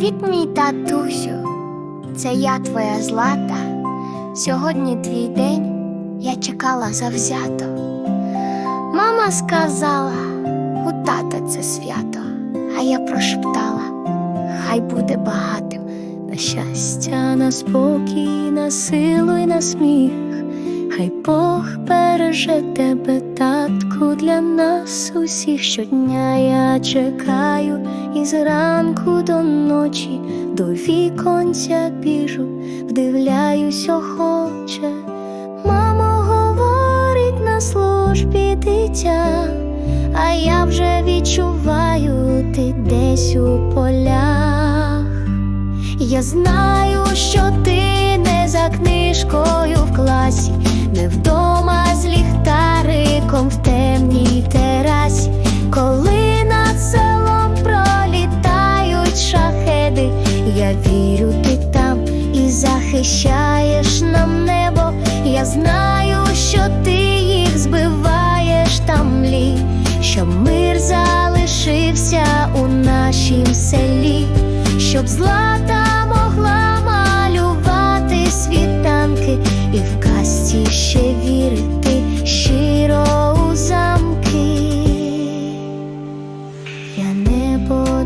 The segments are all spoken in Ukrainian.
Привіт, мій татусю, це я твоя злата. Сьогодні твій день я чекала завзято. Мама сказала, у тата це свято, а я прошептала, хай буде багатим на щастя, на спокій, на силу і на сміх. Хай Бог береже тебе, татку, для нас усіх щодня я чекаю і зранку до ночі до віконця біжу, вдивляюсь охоче. Мамо говорить на службі дитя, а я вже відчуваю ти десь у полях. Я знаю, що ти не за книжкою в класі, не вдома з ліхтариком в темній терасі, коли над селом пролітають шахеди, я вірю, ти там і захищаєш нам небо. Я знаю, що ти їх збиваєш там млі, щоб мир залишився у нашім селі, щоб злата могла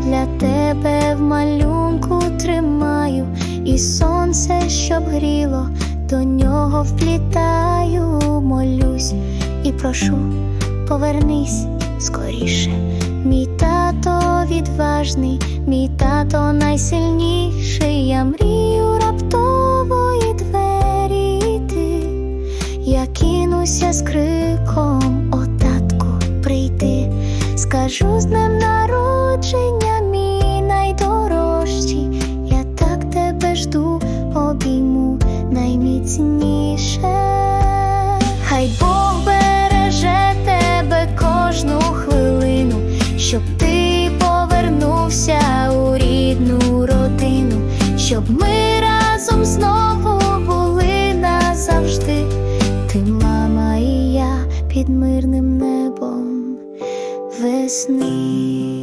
для тебе в малюнку тримаю, і сонце, щоб гріло, до нього вплітаю, молюсь і прошу, повернись скоріше. Мій тато відважний, мій тато найсильніший. Я мрію раптової двері йти. Я кинуся з криком, о татку, прийди, скажу з днем народження, мій найдорожчий. Я так тебе жду, обійму найміцніше. Хай Бог береже тебе кожну хвилину, щоб ти повернувся у рідну родину, щоб ми разом знову були назавжди. Ти, мама, і я під мирним небом весни.